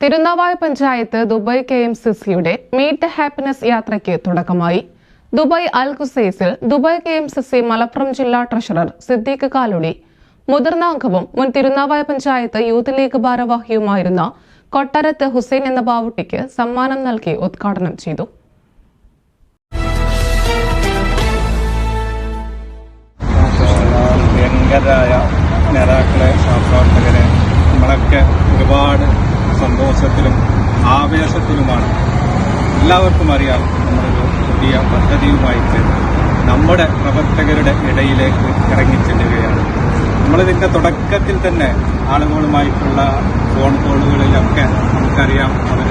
Tirunavaya panchayat Dubai K M C സിയുടെ meet the happiness യാത്രയ്ക്ക് തുടക്കമായി. ദുബായ് അൽ ഖുസൈസിൽ Dubai K M C C Malappuram ജില്ലാ treasurer Siddique Kaludi മുതിർന്ന അംഗവും മുൻ തിരുനാവായ പഞ്ചായത്ത് യൂത്ത് ലീഗ് ഭാരവാഹിയുമായിരുന്ന കൊട്ടരത്ത് ഹുസൈൻ എന്ന ബാവുട്ടിക്ക് സമ്മാനം നൽകി ഉദ്ഘാടനം ചെയ്തു. ഭയങ്കരായ നേതാക്കളെ സഹപ്രവർത്തകരെ നമ്മളൊക്കെ ഒരുപാട് സന്തോഷത്തിലും ആവേശത്തിലുമാണ്. എല്ലാവർക്കും അറിയാം നമ്മളൊരു പുതിയ പദ്ധതിയുമായിട്ട് നമ്മുടെ പ്രവർത്തകരുടെ ഇടയിലേക്ക് ഇറങ്ങിച്ചെല്ലുകയാണ്. നമ്മളിതിന്റെ തുടക്കത്തിൽ തന്നെ ആളുകളുമായിട്ടുള്ള ഫോൺ കോളുകളിലൊക്കെ നമുക്കറിയാം അവർ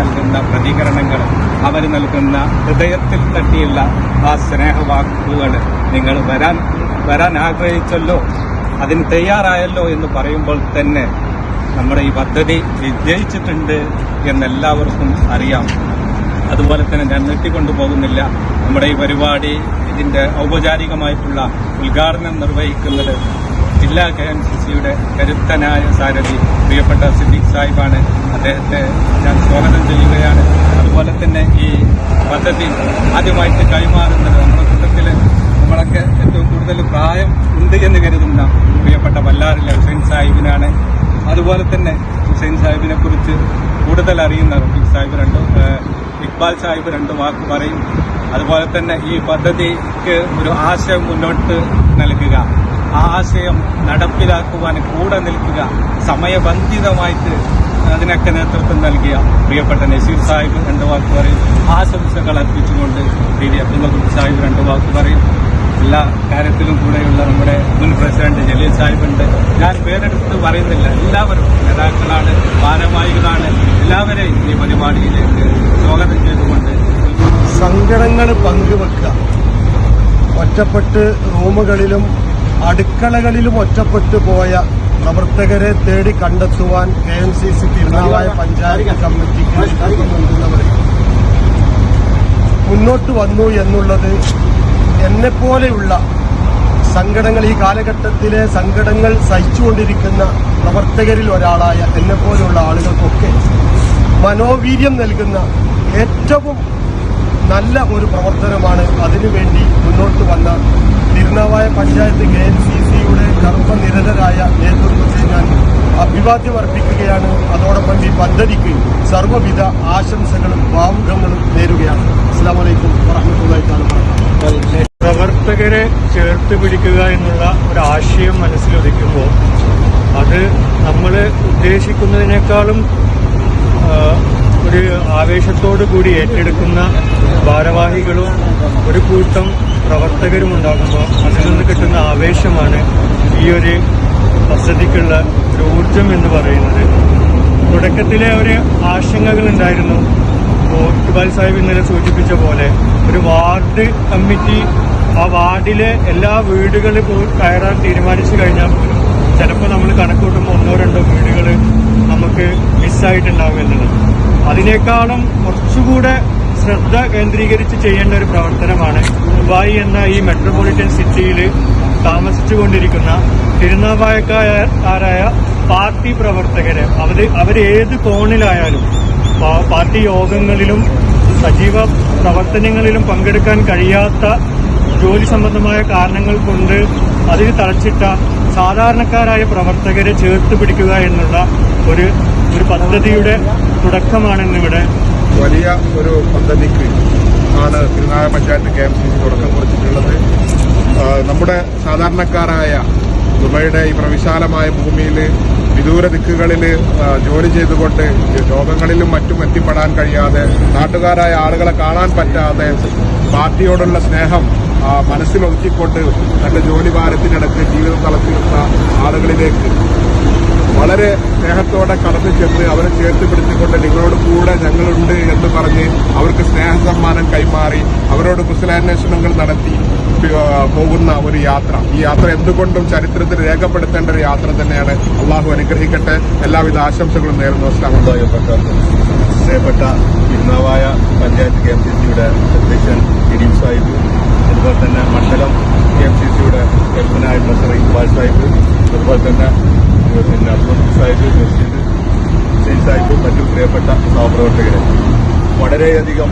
നൽകുന്ന പ്രതികരണങ്ങൾ അവർ നൽകുന്ന ഹൃദയത്തിൽ തട്ടിയുള്ള ആ സ്നേഹവാക്കുകൾ നിങ്ങൾ വരാൻ വരാൻ ആഗ്രഹിച്ചല്ലോ അതിന് തയ്യാറായല്ലോ എന്ന് പറയുമ്പോൾ തന്നെ നമ്മുടെ ഈ പദ്ധതി വിജയിച്ചിട്ടുണ്ട് എന്നെല്ലാവർക്കും അറിയാം. അതുപോലെ തന്നെ ഞാൻ നീട്ടിക്കൊണ്ടുപോകുന്നില്ല. നമ്മുടെ ഈ പരിപാടി ഇതിന്റെ ഔപചാരികമായിട്ടുള്ള ഉദ്ഘാടനം നിർവഹിക്കുന്നത് ജില്ലാ കെ എം സി സിയുടെ കരുത്തനായ സാരഥി പ്രിയപ്പെട്ട സിദ്ദീഖ് സാഹിബാണ്. അദ്ദേഹത്തെ ഞാൻ സ്വാഗതം ചെയ്യുകയാണ്. അതുപോലെ തന്നെ ഈ പദ്ധതി ആദ്യമായിട്ട് കൈമാറുന്നത് നമ്മുടെ കൂട്ടത്തിൽ നമ്മളൊക്കെ ഏറ്റവും കൂടുതൽ പ്രായം ഉണ്ട് എന്ന് കരുതുന്ന പ്രിയപ്പെട്ട വല്ലാറിലെ ഹുസൈൻ സാഹിബിനാണ്. അതുപോലെ തന്നെ ഹുസൈൻ സാഹിബിനെ കുറിച്ച് കൂടുതൽ അറിയുന്ന റഫീഖ് സാഹിബ് രണ്ട് ഇക്ബാൽ സാഹിബ് രണ്ട് വാക്ക് പറയും. അതുപോലെ തന്നെ ഈ പദ്ധതിക്ക് ഒരു ആശയം മുന്നോട്ട് നൽകുക. ആ ആശയം നടപ്പിലാക്കുവാൻ കൂടെ നിൽക്കുക. സമയബന്ധിതമായിട്ട് അതിനൊക്കെ നേതൃത്വം നൽകിയ പ്രിയപ്പെട്ട നസീർ സാഹിബ് രണ്ട് വാക്ക് പറയും. ആശംസകൾ അർപ്പിച്ചുകൊണ്ട് പി ഡി അബ്ദുൽ സാഹിബ് രണ്ട് വാക്ക് പറയും. എല്ലാ കാര്യത്തിലും കൂടെയുള്ള നമ്മുടെ മുൻ പ്രസിഡന്റ് ജലീൽ സാഹിബുണ്ട്. ഞാൻ പേരെടുത്ത് പറയുന്നില്ല. എല്ലാവരും നേതാക്കളാണ് ഭാരവാഹികളാണ്. എല്ലാവരെയും ഈ പരിപാടിയിലേക്ക് സ്വാഗതം ചെയ്തുകൊണ്ട് സങ്കടങ്ങൾ പങ്കുവെക്കുക. ഒറ്റപ്പെട്ട് റൂമുകളിലും അടുക്കളകളിലും ഒറ്റപ്പെട്ടു പോയ പ്രവർത്തകരെ തേടി കണ്ടെത്തുവാൻ K M C C Tirunavaya panchayat കമ്മിറ്റിക്ക് മുന്നോട്ട് വന്നു എന്നുള്ളത് എന്നെപ്പോലെയുള്ള സങ്കടങ്ങൾ ഈ കാലഘട്ടത്തിലെ സങ്കടങ്ങൾ സഹിച്ചുകൊണ്ടിരിക്കുന്ന പ്രവർത്തകരിൽ ഒരാളായ എന്നെപ്പോലെയുള്ള ആളുകൾക്കൊക്കെ മനോവീര്യം നൽകുന്ന ഏറ്റവും നല്ല ഒരു പ്രവർത്തനമാണ് അതിനുവേണ്ടി മുന്നോട്ട് വന്ന Tirunavaya panchayat K N C സിയുടെ കർമ്മനിരതരായ നേതൃത്വത്തെ ഞാൻ അഭിവാദ്യം അർപ്പിക്കുകയാണ് അതോടൊപ്പം ഈ പദ്ധതിക്ക് സർവവിധ ആശംസകളും ഭാവുകങ്ങളും നേരുകയാണ്. അസ്സാം വലൈക്കും വറഹമത്തല്ലാഹി താല പ്രവർത്തകരെ ചേർത്ത് പിടിക്കുക എന്നുള്ള ഒരു ആശയം മനസ്സിലൊതുക്കുമ്പോൾ അത് നമ്മൾ ഉദ്ദേശിക്കുന്നതിനേക്കാളും ഒരു ആവേശത്തോടു കൂടി ഏറ്റെടുക്കുന്ന ഭാരവാഹികളും ഒരു കൂട്ടം പ്രവർത്തകരും ഉണ്ടാകുമ്പോൾ അതിൽ നിന്ന് കിട്ടുന്ന ആവേശമാണ് ഈ ഒരു പദ്ധതിക്കുള്ള ഒരു ഊർജം എന്ന് പറയുന്നത്. തുടക്കത്തിലെ ഒരു ആശങ്കകൾ ഉണ്ടായിരുന്നു. ഇക്ബാൽ സാഹിബ് ഇന്നലെ സൂചിപ്പിച്ച പോലെ ഒരു വാർഡ് കമ്മിറ്റി ആ വാർഡിലെ എല്ലാ വീടുകളിൽ പോയി കയറാൻ തീരുമാനിച്ചു കഴിഞ്ഞാൽ പോലും ചിലപ്പോൾ നമ്മൾ കണക്കൂട്ടുമ്പോൾ ഒന്നോ രണ്ടോ വീടുകൾ നമുക്ക് മിസ്സായിട്ടുണ്ടാവും എന്നുള്ളത്. അതിനേക്കാളും കുറച്ചുകൂടെ ശ്രദ്ധ കേന്ദ്രീകരിച്ച് ചെയ്യേണ്ട ഒരു പ്രവർത്തനമാണ് ദുബായ് എന്ന ഈ മെട്രോപൊളിറ്റൻ സിറ്റിയിൽ താമസിച്ചുകൊണ്ടിരിക്കുന്ന തിരുനാവായക്കാരായ പാർട്ടി പ്രവർത്തകരെ. അവർ അവരേത് കോണിലായാലും പാർട്ടി യോഗങ്ങളിലും സജീവ പ്രവർത്തനങ്ങളിലും പങ്കെടുക്കാൻ കഴിയാത്ത ജോലി സംബന്ധമായ കാരണങ്ങൾ കൊണ്ട് അതിൽ തളച്ചിട്ട സാധാരണക്കാരായ പ്രവർത്തകരെ ചേർത്ത് പിടിക്കുക എന്നുള്ള ഒരു ഒരു പദ്ധതിയുടെ തുടക്കമാണ് ഇന്നിവിടെ വലിയ ഒരു പദ്ധതിക്ക് ആണ് തിരുനാഗ panchayat K M C C തുടക്കം കുറിച്ചിട്ടുള്ളത്. നമ്മുടെ സാധാരണക്കാരായ ദുബൈയുടെ ഈ പ്രവിശാലമായ ഭൂമിയിൽ വിദൂര ദിക്കുകളിൽ ജോലി ചെയ്തുകൊണ്ട് രോഗങ്ങളിലും മറ്റും എത്തിപ്പെടാൻ കഴിയാതെ നാട്ടുകാരായ ആളുകളെ കാണാൻ പറ്റാതെ പാർട്ടിയോടുള്ള സ്നേഹം മനസ്സിലൊതുക്കിക്കൊണ്ട് തന്റെ ജോലി ഭാരത്തിനടക്ക് ജീവിതം തളച്ചിരുന്ന ആളുകളിലേക്ക് വളരെ സ്നേഹത്തോടെ കടന്നു ചെന്ന് അവരെ ചേർത്ത് പിടിച്ചുകൊണ്ട് നിങ്ങളോട് കൂടെ ഞങ്ങളുണ്ട് എന്ന് പറഞ്ഞ് അവർക്ക് സ്നേഹ സമ്മാനം കൈമാറി അവരോട് കുശലാന്വേഷണങ്ങൾ നടത്തി പോകുന്ന ഒരു യാത്ര. ഈ യാത്ര എന്തുകൊണ്ടും ചരിത്രത്തിൽ രേഖപ്പെടുത്തേണ്ട ഒരു യാത്ര തന്നെയാണ്. അള്ളാഹു അനുഗ്രഹിക്കട്ടെ. എല്ലാവിധ ആശംസകളും നേരുന്നു. അസ്ലാം പ്രിയപ്പെട്ട Tirunavaya panchayat K M C സിയുടെ അധ്യക്ഷൻ ഗിരീം സാഹിബ് അതുപോലെ തന്നെ മണ്ഡലം കെ എം സി സിയുടെ ട്രഷറർ സാഹിബ് അതുപോലെ തന്നെ പിന്നെ അബ്ദുൽ സാഹിബ് നസീദ് ഹുസൈൻ സാഹിബ് മറ്റു പ്രിയപ്പെട്ട സഹപ്രവർത്തകരെ. വളരെയധികം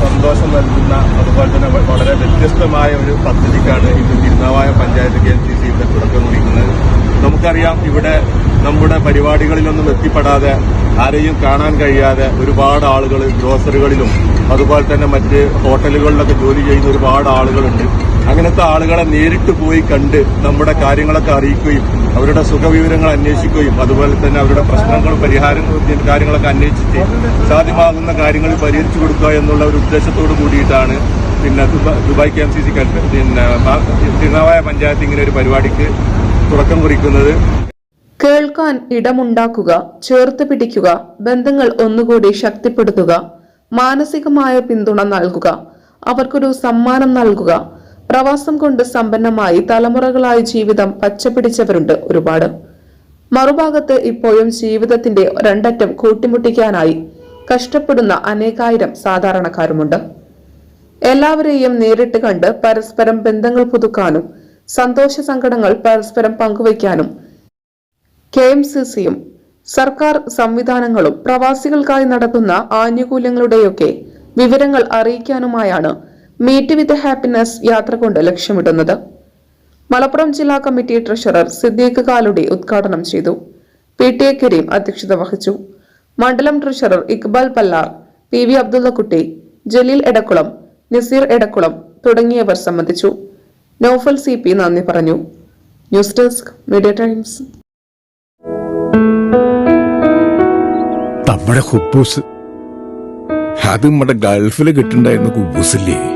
സന്തോഷം നൽകുന്ന അതുപോലെ തന്നെ വളരെ വ്യത്യസ്തമായ ഒരു പദ്ധതിക്കാണ് ഇന്ന് Tirunavaya panchayat K M C C ഇവിടെ തുടക്കം കുറിക്കുന്നത്. നമുക്കറിയാം ഇവിടെ നമ്മുടെ പരിപാടികളിലൊന്നും എത്തിപ്പെടാതെ ആരെയും കാണാൻ കഴിയാതെ ഒരുപാട് ആളുകൾ ഗ്രോസറികളിലും അതുപോലെ തന്നെ മറ്റ് ഹോട്ടലുകളിലൊക്കെ ജോലി ചെയ്യുന്ന ഒരുപാട് ആളുകളുണ്ട്. അങ്ങനത്തെ ആളുകളെ നേരിട്ട് പോയി കണ്ട് നമ്മുടെ കാര്യങ്ങളൊക്കെ അറിയിക്കുകയും അവരുടെ സുഖവിവരങ്ങൾ അന്വേഷിക്കുകയും അതുപോലെ തന്നെ അവരുടെ പ്രശ്നങ്ങളും പരിഹാരങ്ങളും കാര്യങ്ങളൊക്കെ അന്വേഷിച്ച് സാധ്യമാകുന്ന കാര്യങ്ങൾ പരിഹരിച്ചു കൊടുക്കുക എന്നുള്ള ഒരു ഉദ്ദേശത്തോട് കൂടിയിട്ടാണ് പിന്നെ Dubai K M C C പിന്നെ തിരുനാവായ പഞ്ചായത്ത് ഇങ്ങനെ ഒരു പരിപാടിക്ക് തുടക്കം കുറിക്കുന്നത്. കേൾക്കാൻ ഇടമുണ്ടാക്കുക ചേർത്ത് പിടിക്കുക ബന്ധങ്ങൾ ഒന്നുകൂടി ശക്തിപ്പെടുത്തുക മാനസികമായ പിന്തുണ നൽകുക അവർക്കൊരു സമ്മാനം നൽകുക പ്രവാസം കൊണ്ട് സമ്പന്നമായി തലമുറകളായി ജീവിതം പച്ചപിടിച്ചവരുണ്ട് ഒരുപാട്. മറുഭാഗത്ത് ഇപ്പോഴും ജീവിതത്തിന്റെ രണ്ടറ്റം കൂട്ടിമുട്ടിക്കാനായി കഷ്ടപ്പെടുന്ന അനേകായിരം സാധാരണക്കാരുമുണ്ട്. എല്ലാവരെയും നേരിട്ട് കണ്ട് പരസ്പരം ബന്ധങ്ങൾ പുതുക്കാനും സന്തോഷ സങ്കടങ്ങൾ പരസ്പരം പങ്കുവയ്ക്കാനും കെ എം സി സിയും സർക്കാർ സംവിധാനങ്ങളും പ്രവാസികൾക്കായി നടത്തുന്ന ആനുകൂല്യങ്ങളുടെയൊക്കെ വിവരങ്ങൾ അറിയിക്കാനുമായാണ് മീറ്റ് വിത്ത് ഹാപ്പിനെസ് യാത്ര കൊണ്ട് ലക്ഷ്യമിടുന്നത്. മലപ്പുറം ജില്ലാ കമ്മിറ്റി ട്രഷറർ സിദ്ദീഖ് കാലുടി ഉദ്ഘാടനം ചെയ്തു. പി ടി എ കരീം അധ്യക്ഷത വഹിച്ചു. മണ്ഡലം treasurer Iqbal Pallar P V Abdullakutty Jaleel Edakkulam Naseer Edakkulam തുടങ്ങിയവർ സംബന്ധിച്ചു. നോഫൽ സി പി നന്ദി പറഞ്ഞു. News desk media times. നമ്മുടെ ഹുബൂസ്. അത് നമ്മുടെ ഗൾഫിൽ കിട്ടുണ്ടായിരുന്ന കുബൂസില്ലേ?